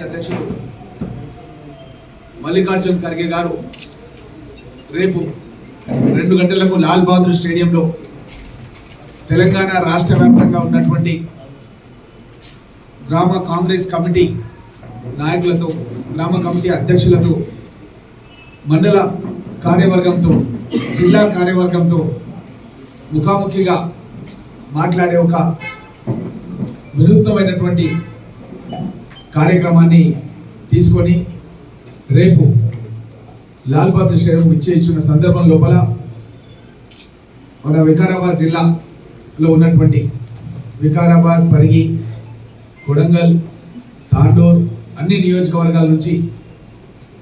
అధ్యక్షుడు మల్లికార్జున్ ఖర్గే గారు రేపు రెండు గంటలకు లాల్ బహదూర్ స్టేడియంలో తెలంగాణ రాష్ట్ర వ్యాప్తంగా ఉన్నటువంటి గ్రామ కాంగ్రెస్ కమిటీ నాయకులతో గ్రామ కమిటీ అధ్యక్షులతో మండల కార్యవర్గంతో జిల్లా కార్యవర్గంతో ముఖాముఖిగా మాట్లాడే ఒక వినూత్నమైనటువంటి కార్యక్రమాన్ని తీసుకొని రేపు లాల్ బహదూర్ స్టేడియం ఇచ్చేయించిన సందర్భం లోపల మన వికారాబాద్ జిల్లాలో ఉన్నటువంటి వికారాబాద్ పరిగి కొడంగల్ తాండూర్ అన్ని నియోజకవర్గాల నుంచి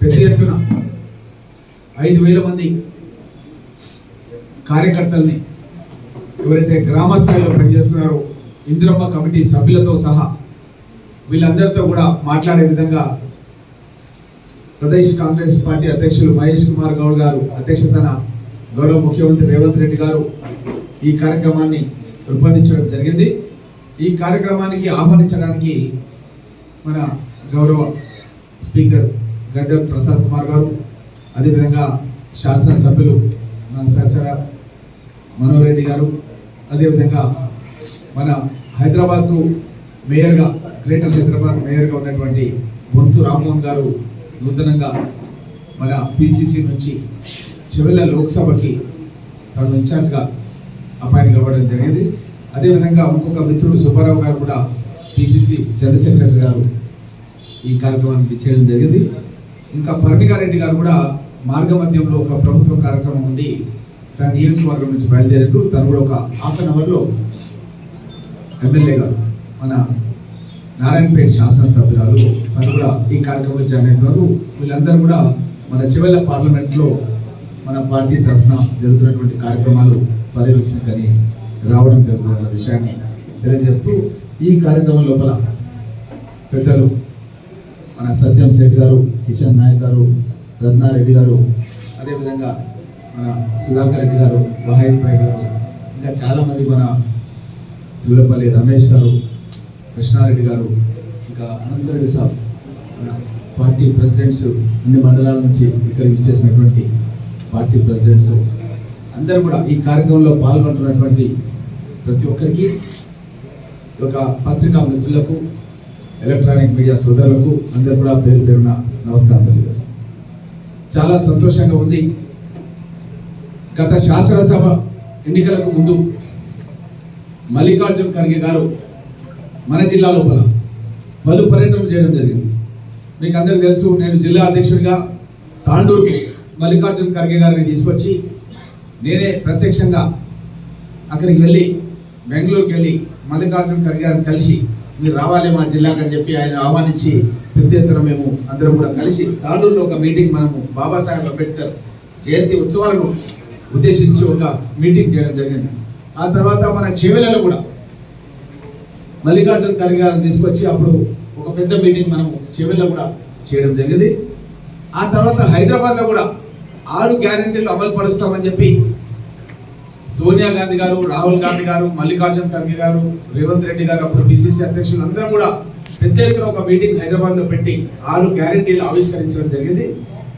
పెద్ద ఎత్తున ఐదు వేల మంది కార్యకర్తల్ని ఎవరైతే గ్రామ స్థాయిలో పనిచేస్తున్నారో ఇందిరమ్మ కమిటీ సభ్యులతో సహా వీళ్ళందరితో కూడా మాట్లాడే విధంగా ప్రదేశ్ కాంగ్రెస్ పార్టీ అధ్యక్షులు మహేష్ కుమార్ గౌడ్ గారు అధ్యక్షతన గౌరవ ముఖ్యమంత్రి రేవంత్ రెడ్డి గారు ఈ కార్యక్రమాన్ని రూపొందించడం జరిగింది. ఈ కార్యక్రమానికి ఆహ్వానించడానికి మన గౌరవ స్పీకర్ గడ్డం ప్రసాద్ కుమార్ గారు అదేవిధంగా శాసనసభ్యులు మన సచర మనోహర్ రెడ్డి గారు అదేవిధంగా మన హైదరాబాద్కు మేయర్గా గ్రేటర్ హైదరాబాద్ మేయర్గా ఉన్నటువంటి బొంతు రామ్మోహన్ గారు నూతనంగా మన పిసిసి నుంచి చివరి లోక్సభకి తను ఇన్ఛార్జ్గా అపాయింట్ అవ్వడం జరిగింది. అదేవిధంగా ఇంకొక మిత్రుడు సుబ్బారావు గారు కూడా పిసిసి జనరల్ సెక్రటరీ గారు ఈ కార్యక్రమానికి చేయడం జరిగింది. ఇంకా పర్ణికారెడ్డి గారు కూడా మార్గ మధ్యంలో ఒక ప్రభుత్వ కార్యక్రమం ఉండి తన నియోజకవర్గం నుంచి బయలుదేరారు తను కూడా ఒక హాఫ్ అన్ అవర్లో ఎమ్మెల్యే గారు మన నారాయణపేట శాసనసభ్యురాలు తను కూడా ఈ కార్యక్రమంలో జాయిన్ అయినారు వీళ్ళందరూ కూడా మన చివరి పార్లమెంట్లో మన పార్టీ తరఫున జరుగుతున్నటువంటి కార్యక్రమాలు పర్యవేక్షణకని రావడం జరుగుతున్న విషయాన్ని తెలియజేస్తూ ఈ కార్యక్రమం లోపల పెద్దలు మన సత్యం శెట్టి గారు కిషన్ నాయక్ గారు రత్నారెడ్డి గారు అదేవిధంగా మన సుధాకర్ రెడ్డి గారు వహాయిద్ భాయ్ గారు ఇంకా చాలామంది మన జూలపల్లి రమేష్ గారు కృష్ణారెడ్డి గారు ఇంకా అనంతరెడ్డి సార్ పార్టీ ప్రెసిడెంట్స్ అన్ని మండలాల నుంచి ఇక్కడ ఇచ్చేసినటువంటి పార్టీ ప్రెసిడెంట్స్. అందరూ కూడా ఈ కార్యక్రమంలో పాల్గొంటున్నటువంటి ప్రతి ఒక్కరికి ఒక పత్రికా మిత్రులకు ఎలక్ట్రానిక్ మీడియా సోదరులకు అందరూ కూడా పేరు పేరున నమస్కారం తెలియజేస్తాను చాలా సంతోషంగా ఉంది. గత శాసనసభ ఎన్నికలకు ముందు మల్లికార్జున్ ఖర్గే గారు మన జిల్లా లోపల పలు పర్యటనలు చేయడం జరిగింది. మీకు అందరికీ తెలుసు నేను జిల్లా అధ్యక్షుడిగా తాండూరు మల్లికార్జున్ ఖర్గే గారిని తీసుకొచ్చి నేనే ప్రత్యక్షంగా అక్కడికి వెళ్ళి బెంగళూరుకి వెళ్ళి మల్లికార్జున్ ఖర్గే గారిని కలిసి మీరు రావాలి మా జిల్లాకు అని చెప్పి ఆయన ఆహ్వానించి పెద్ద ఎత్తున మేము అందరం కూడా కలిసి తాండూరులో ఒక మీటింగ్ మనము బాబాసాహెబ్ అంబేద్కర్ జయంతి ఉత్సవాలను ఉద్దేశించి ఒక మీటింగ్ చేయడం జరిగింది. ఆ తర్వాత మన చెవెలలో కూడా మల్లికార్జున ఖర్గే గారిని తీసుకొచ్చి అప్పుడు ఒక పెద్ద మీటింగ్ మనం చెవిలో కూడా చేయడం జరిగింది. ఆ తర్వాత హైదరాబాద్లో కూడా ఆరు గ్యారెంటీలు అమలు పరుస్తామని చెప్పి సోనియా గాంధీ గారు రాహుల్ గాంధీ గారు మల్లికార్జున ఖర్గే గారు రేవంత్ రెడ్డి గారు అప్పుడు బీసీసీ అధ్యక్షులు అందరూ కూడా పెద్ద ఎత్తున ఒక మీటింగ్ హైదరాబాద్లో పెట్టి ఆరు గ్యారెంటీలు ఆవిష్కరించడం జరిగింది.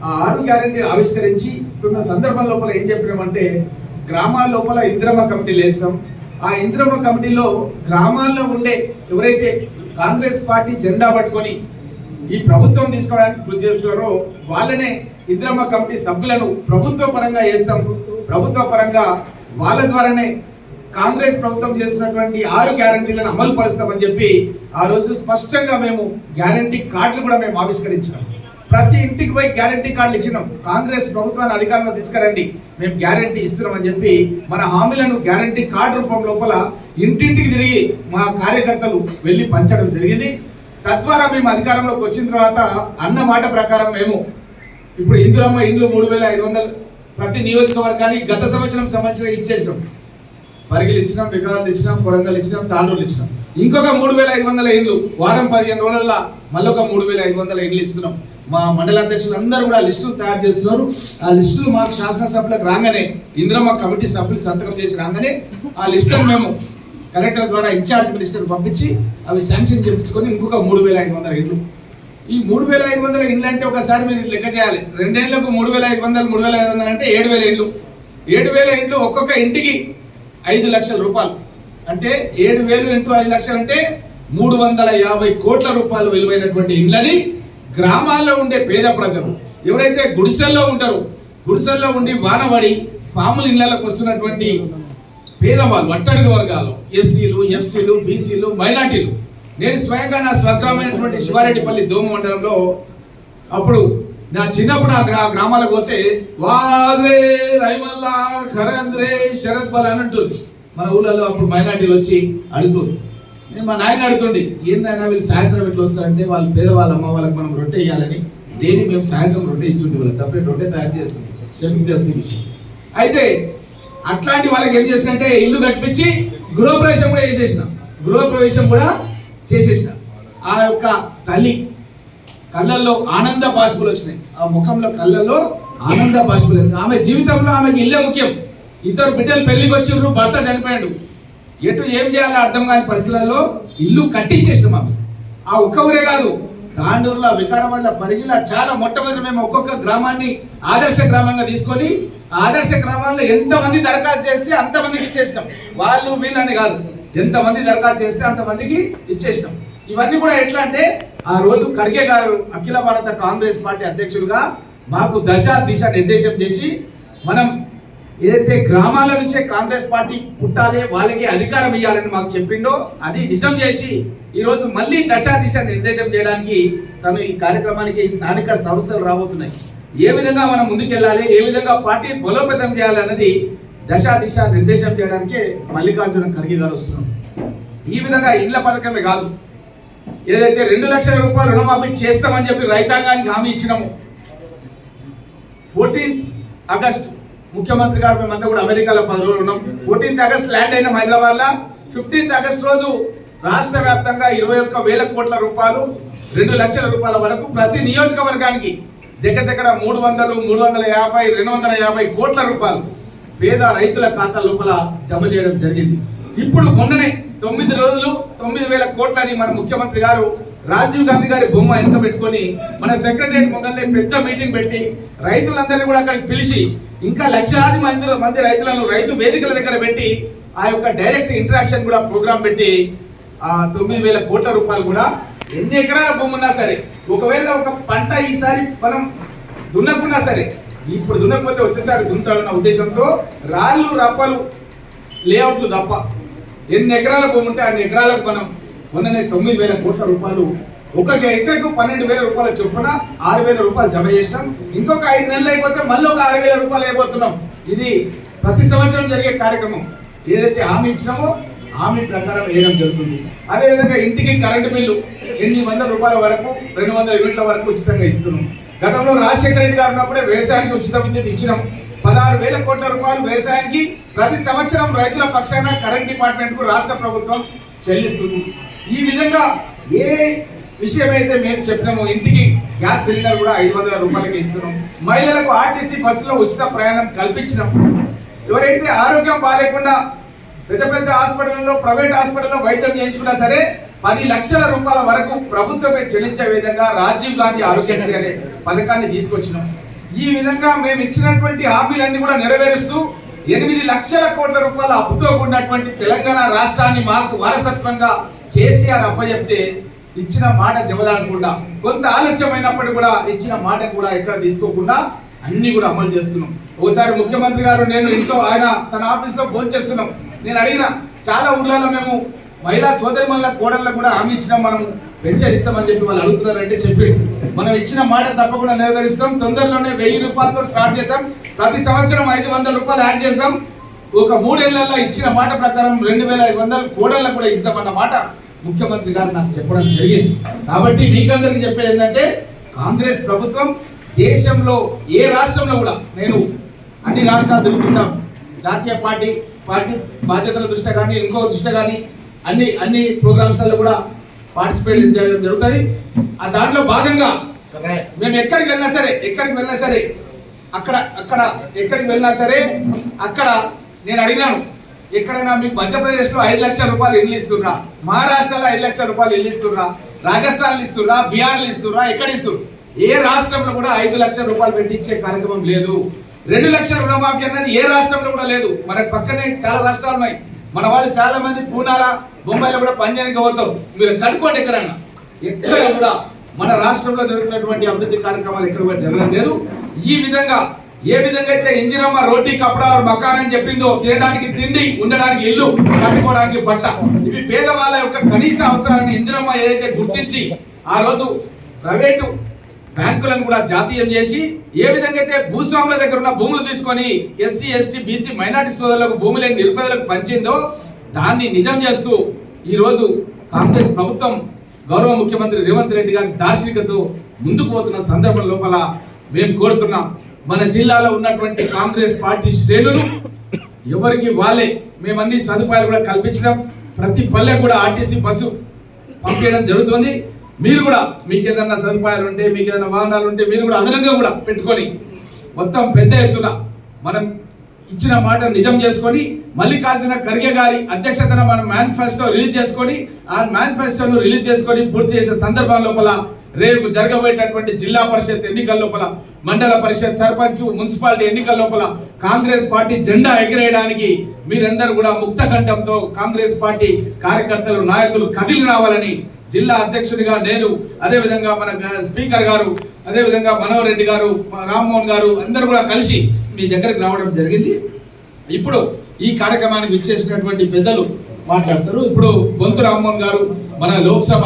ఆ ఆరు గ్యారంటీలు ఆవిష్కరించి ఉన్న సందర్భం లోపల ఏం చెప్పినామంటే గ్రామాల లోపల ఇంద్రమ్మ కమిటీలు వేస్తాం ఆ ఇంద్రమ్మ కమిటీలో గ్రామాల్లో ఉండే ఎవరైతే కాంగ్రెస్ పార్టీ జెండా పట్టుకొని ఈ ప్రభుత్వం తీసుకోవడానికి కృషి చేస్తున్నారో వాళ్ళనే ఇంద్రమ్మ కమిటీ సభ్యులను ప్రభుత్వ పరంగా వేస్తాం ప్రభుత్వ పరంగా వాళ్ళ ద్వారానే కాంగ్రెస్ ప్రభుత్వం చేస్తున్నటువంటి ఆరు గ్యారంటీలను అమలు పరుస్తామని చెప్పి ఆ రోజు స్పష్టంగా మేము గ్యారంటీ కార్డులు కూడా మేము ఆవిష్కరించాము ప్రతి ఇంటికి పోయి గ్యారంటీ కార్డులు ఇచ్చినాం. కాంగ్రెస్ ప్రభుత్వాన్ని అధికారంలో తీసుకురండి. మేము గ్యారంటీ ఇస్తున్నామని చెప్పి మన హామీలను గ్యారంటీ కార్డు రూపం లోపల ఇంటింటికి తిరిగి మా కార్యకర్తలు వెళ్ళి పంచడం జరిగింది. తద్వారా మేము అధికారంలోకి వచ్చిన తర్వాత అన్న మాట ప్రకారం మేము ఇప్పుడు ఇందులమ్మ ఇండ్లు మూడు వేల ఐదు వందలు ప్రతి నియోజకవర్గానికి గత సంవత్సరం సంవత్సరం ఇచ్చేసినాం. పరిగిలు ఇచ్చినాం వికరాలు ఇచ్చినాం కొడంగలు ఇచ్చినాం తాండూరులు ఇచ్చినాం. ఇంకొక మూడు వేల ఐదు వందల ఇండ్లు. వారం పదిహేను రోజుల్లో మళ్ళీ ఒక మూడు వేల ఐదు వందల ఇండ్లు ఇస్తున్నాం. మా మండల అధ్యక్షులు అందరూ కూడా లిస్టులు తయారు చేస్తున్నారు. ఆ లిస్టులు మాకు శాసనసభలకు రాగానే ఇంద్రమ్మ కమిటీ సభ్యులు సంతకం చేసి రాగానే ఆ లిస్టులను మేము కలెక్టర్ ద్వారా ఇన్ఛార్జ్ మినిస్టర్ పంపించి అవి శాంక్షన్ చేయించుకొని ఇంకొక మూడు వేల ఐదు వందల ఇండ్లు. ఈ మూడు వేల ఐదు వందల ఇండ్లు అంటే ఒకసారి మీరు లెక్క చేయాలి. రెండేళ్ళకు మూడు వేల ఐదు వందలు మూడు వేల ఐదు వందలు అంటే ఏడు వేల ఇండ్లు. ఏడు వేల ఇండ్లు ఒక్కొక్క ఇంటికి ఐదు లక్షల రూపాయలు. అంటే ఏడు వేలు ఇంటూ ఐదు లక్షలు అంటే మూడు వందల యాభై కోట్ల రూపాయలు విలువైనటువంటి ఇండ్లని గ్రామాల్లో ఉండే పేద ప్రజలు ఎవరైతే గుడిసెల్లో ఉంటారో గుడిసెల్లో ఉండి వానబడి పాముల ఇళ్ళకు వస్తున్నటువంటి పేదవాళ్ళు అట్టడుగు వర్గాలు ఎస్సీలు ఎస్టీలు బీసీలు మైనార్టీలు. నేను స్వయంగా నా స్వగ్రామైనటువంటి శివారెడ్డిపల్లి దోమ మండలంలో అప్పుడు నా చిన్నప్పుడు ఆ గ్రా గ్రామాలకు పోతే వాద్రే రైమల్లా ఖరంద్రే శరత్ బల్ అని ఉంటుంది మన ఊళ్ళలో అప్పుడు మైనార్టీలు వచ్చి అడుగుతుంది నేను మా నాయన అడుగుతుండే ఏందైనా వీళ్ళు సాయంత్రం ఎట్లా వస్తారంటే వాళ్ళు పేదవాళ్ళ అమ్మ వాళ్ళకి మనం రొట్టె వేయాలని డైలీ మేము సాయంత్రం రొట్టె ఇస్తుంటే వాళ్ళకి సపరేట్ రొట్టె తయారు చేస్తుంది షెఫ్కి తెలిసిన విషయం. అయితే అట్లాంటి వాళ్ళకి ఏం చేసినంటే ఇల్లు కట్టించి గృహప్రవేశం కూడా చేసేసిన. గృహప్రవేశం కూడా చేసేసిన. ఆ యొక్క తల్లి కళ్ళల్లో ఆనంద బాష్పులు వచ్చినాయి. ఆ ముఖంలో కళ్ళల్లో ఆనంద బాష్పులు ఆమె జీవితంలో ఆమెకి ఇల్లే ముఖ్యం. ఇద్దరు బిడ్డలు పెళ్ళికి వచ్చిండ్రు భర్త చనిపోయాడు. ఎటు ఏం చేయాలో అర్థం కాని పరిస్థితులలో ఇల్లు కట్టించేసినాం మాకు. ఆ ఒక్క ఊరే కాదు తాండూరులో వికారాబాద్లో పరిగిలా చాలా మొట్టమొదటి మేము ఒక్కొక్క గ్రామాన్ని ఆదర్శ గ్రామంగా తీసుకొని ఆదర్శ గ్రామాల్లో ఎంతమంది దరఖాస్తు చేస్తే అంతమందికి ఇచ్చేసినాం. వాళ్ళు వీళ్ళని కాదు ఎంతమంది దరఖాస్తు చేస్తే అంతమందికి ఇచ్చేసినాం. ఇవన్నీ కూడా ఎట్లా అంటే ఆ రోజు ఖర్గే గారు అఖిల భారత కాంగ్రెస్ పార్టీ అధ్యక్షులుగా మాకు దశ దిశ నిర్దేశం చేసి మనం ఏదైతే గ్రామాల నుంచే కాంగ్రెస్ పార్టీ పుట్టాలి వాళ్ళకి అధికారం ఇవ్వాలని మాకు చెప్పిండో అది నిజం చేసి ఈరోజు మళ్ళీ దశా దిశ నిర్దేశం చేయడానికి తను ఈ కార్యక్రమానికి స్థానిక సంస్థలు రాబోతున్నాయి. ఏ విధంగా మనం ముందుకెళ్ళాలి ఏ విధంగా పార్టీ బలోపేతం చేయాలన్నది దశా దిశ నిర్దేశం చేయడానికి మల్లికార్జున ఖర్గే గారు వస్తున్నాం ఈ విధంగా ఇళ్ళ పథకమే కాదు ఏదైతే రెండు లక్షల రూపాయలు రుణమాఫీ చేస్తామని చెప్పి రైతాంగానికి హామీ ఇచ్చినాము ఫోర్టీన్త్ ఆగస్ట్ ముఖ్యమంత్రి గారు మేమంతా కూడా అమెరికాలో పది రోజులు ఉన్నాం. ఫోర్టీన్త్ ఆగస్ట్ ల్యాండ్ అయిన హైదరాబాద్లో ఫిఫ్టీన్త్ ఆగస్ట్ రోజు రాష్ట్ర వ్యాప్తంగా ఇరవై ఒక్క వేల కోట్ల రూపాయలు రెండు లక్షల రూపాయల వరకు ప్రతి నియోజకవర్గానికి దగ్గర దగ్గర మూడు వందలు మూడు వందల యాభై రెండు వందల యాభై కోట్ల రూపాయలు పేద రైతుల ఖాతా లోపల జమ చేయడం జరిగింది. ఇప్పుడు మొన్ననే తొమ్మిది రోజులు తొమ్మిది వేల కోట్లని మన ముఖ్యమంత్రి గారు రాజీవ్ గాంధీ గారి బొమ్మ వెనుక పెట్టుకొని మన సెక్రటరియట్ మొదలే పెద్ద మీటింగ్ పెట్టి రైతులందరినీ కూడా అక్కడికి పిలిచి ఇంకా లక్షలాది మంది మంది రైతులను రైతు వేదికల దగ్గర పెట్టి ఆ యొక్క డైరెక్ట్ ఇంటరాక్షన్ కూడా ప్రోగ్రామ్ పెట్టి ఆ తొమ్మిది వేల కోట్ల రూపాయలు కూడా ఎన్ని ఎకరాల భూమి ఉన్నా సరే ఒకవేళ ఒక పంట ఈసారి మనం దున్నకున్నా సరే ఇప్పుడు దున్నకపోతే వచ్చేసారి దున్నుతాడన్న ఉద్దేశంతో రాళ్ళు రప్పలు లేఅవుట్లు తప్ప ఎన్ని ఎకరాల భూమి ఉంటే అన్ని ఎకరాలకు మనం మొన్ననే తొమ్మిది వేల కోట్ల రూపాయలు ఒక్కొక్క ఎకరకు పన్నెండు వేల రూపాయల చొప్పున ఆరు వేల రూపాయలు జమ చేసినాం. ఇంకొక ఐదు నెలలు అయిపోతే మళ్ళీ ఒక ఆరు వేల రూపాయలు అయిపోతున్నాం. ఇది ప్రతి సంవత్సరం జరిగే కార్యక్రమం. ఏదైతే హామీ ఇచ్చినామో హామీ ప్రకారం వేయడం జరుగుతుంది. అదేవిధంగా ఇంటికి కరెంటు బిల్లు ఎనిమిది వందల రూపాయల వరకు రెండు వందల యూనిట్ల వరకు ఉచితంగా ఇస్తున్నాం. గతంలో రాజశేఖర రెడ్డి గారు ఉన్నప్పుడే వ్యవసాయానికి ఉచిత విద్యుత్ ఇచ్చినాం. పదహారు వేల కోట్ల రూపాయలు వ్యవసాయానికి ప్రతి సంవత్సరం రైతుల పక్షాన కరెంట్ డిపార్ట్మెంట్కు రాష్ట్ర ప్రభుత్వం చెల్లిస్తుంది. ఈ విధంగా ఏ విషయం అయితే మేము చెప్పినాము ఇంటికి గ్యాస్ సిలిండర్ కూడా ఐదు వందల రూపాయలకి ఇస్తున్నాం. మహిళలకు ఆర్టీసీ బస్సులో ఉచిత ప్రయాణం కల్పించినాం. ఎవరైతే ఆరోగ్యం బాగాలేకుండా పెద్ద పెద్ద హాస్పిటల్లో ప్రైవేట్ హాస్పిటల్లో వైద్యం చేయించుకున్నా సరే పది లక్షల రూపాయల వరకు ప్రభుత్వమే చెల్లించే విధంగా రాజీవ్ గాంధీ ఆరోగ్యశ్రీ అనే పథకాన్ని తీసుకొచ్చినాం. ఈ విధంగా మేము ఇచ్చినటువంటి హామీలన్నీ కూడా నెరవేరుస్తూ ఎనిమిది లక్షల కోట్ల రూపాయల అప్పుతో ఉన్నటువంటి తెలంగాణ రాష్ట్రాన్ని మాకు వారసత్వంగా కేసీఆర్ అప్పచెప్తే ఇచ్చిన మాట జమదాడకుండా కొంత ఆలస్యమైనప్పటికీ కూడా ఇచ్చిన మాట కూడా ఎక్కడ తీసుకోకుండా అన్ని కూడా అమలు చేస్తున్నాం. ఒకసారి ముఖ్యమంత్రి గారు నేను ఇంట్లో ఆయన తన ఆఫీస్లో ఫోన్ చేస్తున్నాం. నేను అడిగిన చాలా ఊర్లలో మేము మహిళా సోదరి మహిళ కోడళ్ళకు కూడా హామీ ఇచ్చినాం మనం పెన్షన్ ఇస్తామని చెప్పి వాళ్ళు అడుగుతున్నారంటే చెప్పి మనం ఇచ్చిన మాట తప్పకుండా నెరవేరుస్తాం. తొందరలోనే వెయ్యి రూపాయలతో స్టార్ట్ చేద్దాం. ప్రతి సంవత్సరం ఐదు వందల రూపాయలు యాడ్ చేస్తాం ఒక మూడేళ్ళలో ఇచ్చిన మాట ప్రకారం రెండు వేల ఐదు వందలు కోడళ్ళకు కూడా ఇస్తామన్న మాట ముఖ్యమంత్రి గారు నాకు చెప్పడం జరిగింది. కాబట్టి మీకందరికి చెప్పేది ఏంటంటే కాంగ్రెస్ ప్రభుత్వం దేశంలో ఏ రాష్ట్రంలో కూడా నేను అన్ని రాష్ట్రాలు తిరుగుతుంటాం జాతీయ పార్టీ పార్టీ బాధ్యతల దృష్ట్యా కానీ ఇంకో దృష్ట్యా కానీ అన్ని అన్ని ప్రోగ్రామ్స్లలో కూడా పార్టిసిపేట్ చేయడం జరుగుతుంది. ఆ దాంట్లో భాగంగా మేము ఎక్కడికి వెళ్ళినా సరే ఎక్కడికి వెళ్ళినా సరే అక్కడ అక్కడ ఎక్కడికి వెళ్ళినా సరే అక్కడ నేను అడిగినాను. ఎక్కడైనా మీకు మధ్యప్రదేశ్లో ఐదు లక్షల రూపాయలు ఇల్లు ఇస్తున్నా మహారాష్ట్రలో ఐదు లక్షల రూపాయలు ఇల్లు ఇస్తున్నా రాజస్థాన్ ఇస్తున్నా బీహార్లు ఇస్తున్నా ఎక్కడ ఇస్తున్నారు ఏ రాష్ట్రంలో కూడా ఐదు లక్షల రూపాయలు పెట్టి ఇచ్చే కార్యక్రమం లేదు. రెండు లక్షల రుణమాఫీ అన్నది ఏ రాష్ట్రంలో కూడా లేదు. మనకు పక్కనే చాలా రాష్ట్రాలు ఉన్నాయి. మన వాళ్ళు చాలా మంది పూనాల బొంబాయిలో కూడా పనిచేయడానికి పోతాం మీరు కనుక్కోండి ఎక్కడన్నా ఎక్కడ కూడా మన రాష్ట్రంలో జరుగుతున్నటువంటి అభివృద్ధి కార్యక్రమాలు ఎక్కడ కూడా జరగడం లేదు. ఈ విధంగా ఏ విధంగా అయితే ఇందిరమ్మ రోటీ కప్పడాలు మకాన్ అని చెప్పిందో తినడానికి తిండి ఉండడానికి ఇల్లు కట్టుకోవడానికి బట్ట. ఇవి పేదవాళ్ళ యొక్క కనీస అవసరాన్ని ఇందిరమ్మ ఏదైతే గుర్తించి ఆ రోజు ప్రైవేటు బ్యాంకులను కూడా జాతీయం చేసి ఏ విధంగా అయితే భూస్వాముల దగ్గర ఉన్న భూములు తీసుకొని ఎస్సీ ఎస్టీ బీసీ మైనార్టీ సోదరులకు భూములని నిరుపేదలకు పంచిందో దాన్ని నిజం చేస్తూ ఈరోజు కాంగ్రెస్ ప్రభుత్వం గౌరవ ముఖ్యమంత్రి రేవంత్ రెడ్డి గారి దార్శనికతో ముందుకు పోతున్న సందర్భం లోపల మేము కోరుతున్నాం. మన జిల్లాలో ఉన్నటువంటి కాంగ్రెస్ పార్టీ శ్రేణులు ఎవరికి వాళ్ళే. మేమన్నీ సదుపాయాలు కూడా కల్పించడం ప్రతి పల్లె కూడా ఆర్టీసీ బస్సు పంపించడం జరుగుతుంది. మీరు కూడా మీకు ఏదైనా సదుపాయాలు ఉంటే మీకు ఏదైనా వాహనాలు ఉంటే మీరు కూడా అదనంగా కూడా పెట్టుకొని మొత్తం పెద్ద ఎత్తున మనం ఇచ్చిన మాట నిజం చేసుకొని మల్లికార్జున ఖర్గే గారి అధ్యక్షతన మనం మేనిఫెస్టో రిలీజ్ చేసుకొని ఆ మేనిఫెస్టోను రిలీజ్ చేసుకొని పూర్తి చేసే సందర్భం లోపల రేపు జరగబోయేటటువంటి జిల్లా పరిషత్ ఎన్నికల లోపల మండల పరిషత్ సర్పంచ్ మున్సిపాలిటీ ఎన్నికల లోపల కాంగ్రెస్ పార్టీ జెండా ఎగిరేయడానికి మీరందరూ కూడా ముక్త కంఠంతో కాంగ్రెస్ పార్టీ కార్యకర్తలు నాయకులు కదిలి రావాలని జిల్లా అధ్యక్షుడిగా నేను అదే విధంగా మన స్పీకర్ గారు అదే విధంగా మనోహర్ రెడ్డి గారు రామ్మోహన్ గారు అందరూ కూడా కలిసి మీ దగ్గరికి రావడం జరిగింది. ఇప్పుడు ఈ కార్యక్రమానికి విచ్చేసినటువంటి పెద్దలు మాట్లాడతారు. ఇప్పుడు బొంతు రామ్మోహన్ గారు మన లోక్సభ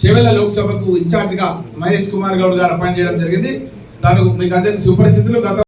చివరి లోక్సభకు ఇన్ఛార్జ్గా మహేష్ కుమార్ గౌడ్ గారు అపాయింట్ చేయడం జరిగింది. దానికి మీకు అందరికీ సుపరిస్థితులు గత